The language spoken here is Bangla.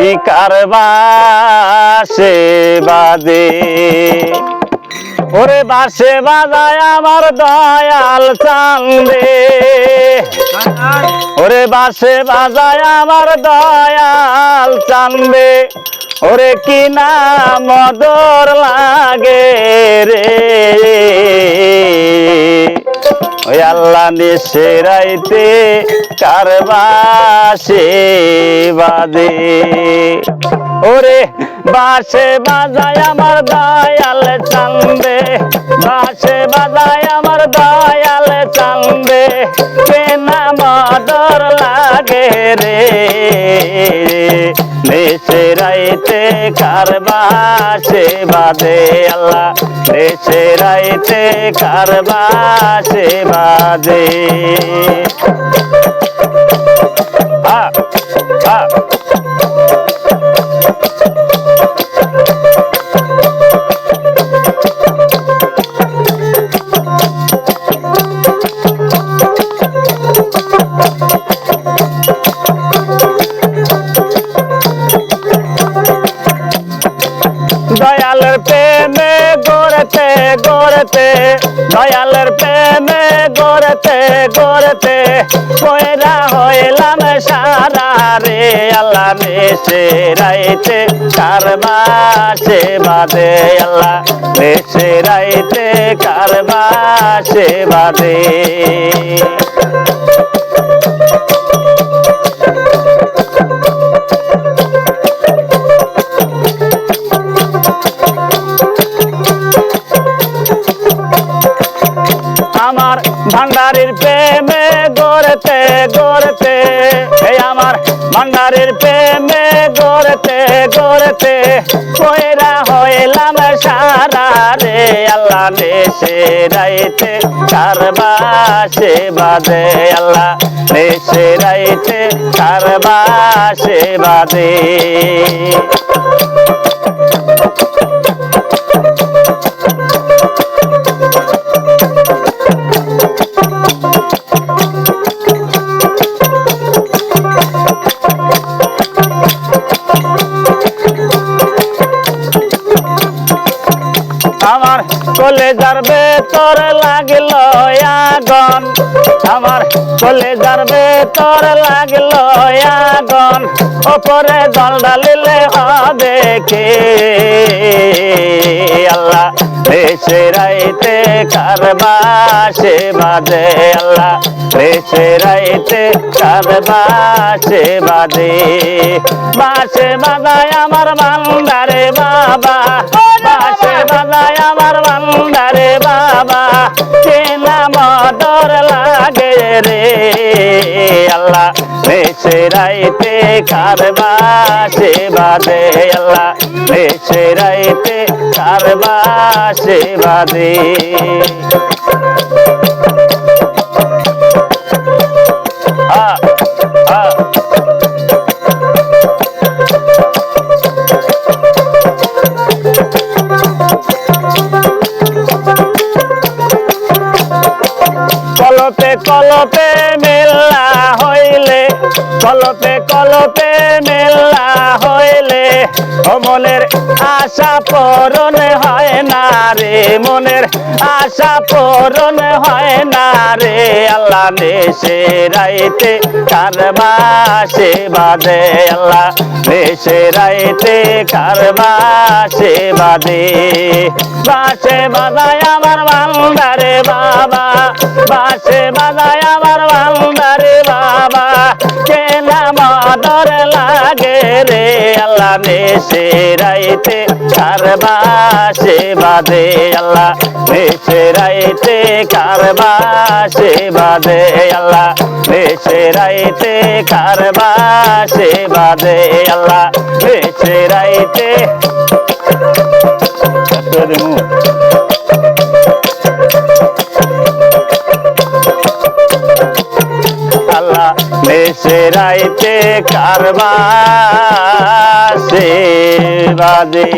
কি কারবাসে বাদে ওরে বাসে বাজায় আমার দয়াল চান্দে। ওরে বাসে বাজায় আমার দয়াল চান্দে। ওরে কি না মদর লাগে রে। ওই আল্লাহ নিশেরাইতে কারবাসে ওরে বাসে বাজায় আমার দয়াল চান্দে বাসে বাজায় আমার দয়াল চান্দে কেনা মদর লাগে রে। দেশে রাইতে কারবাসে বাদে আল্লাহ। দেশে রাইতে কারবাসে বাজে। আ আ গড়তে গড়তে দয়ালের প্রেমে গড়তে গড়তে কয়রা হইলাম সারা রে, আল্লাহ মেসে রাইতে কারবাসে বাদে, আল্লাহ মেসে রাইতে কারবাসে বাদে। ভান্ডারির প্রেমে গড়তে গড়তে, এই আমার ভান্ডারির প্রেমে গড়তে গড়তে, কইরা হইলাম সারা রে, আল্লাহ নেশে রাইতে কারবাসে বাদে আল্লাহ নেশে রাইতে কারবাসে বাদে কলেজার ভেতর লাগিল আগুন। আমার কলেজার ভেতর লাগিল আগুন। ওপরে জল ডালিলে কে? আল্লাহ দেশে রাইতে কারবাসে বাদে আল্লাহ দেশে রাইতে কারবাসে বাদে বাসে বাদায় আমার বান্দারে রাইতে কারবাসে বাদে আল্লাহ দেশে রাইতে কারবাসে বাদে আ আ। কলপে কলপে কলপে কলপে মেলা হইলে, ও মনের আশা পূরণ হয় না রে, মনের আশা পূরণ হয় না রে। আল্লাহ নেশে রাইতে কারবাসে বাদে আল্লাহ নেশে রাইতে কারবাসে বাদে বাসে বাদায় আমার বান্দারে বাবা, বাসে বাদায় মদর লাগে রে, আল্লাহ নেশে রাইতে কারবাসে বাদে আল্লাহ নেশে রাইতে কারবাসে বাদে আল্লাহ নেশে রাইতে কারবাসে বাদে আল্লাহ আল্লাহ কারবা বাদে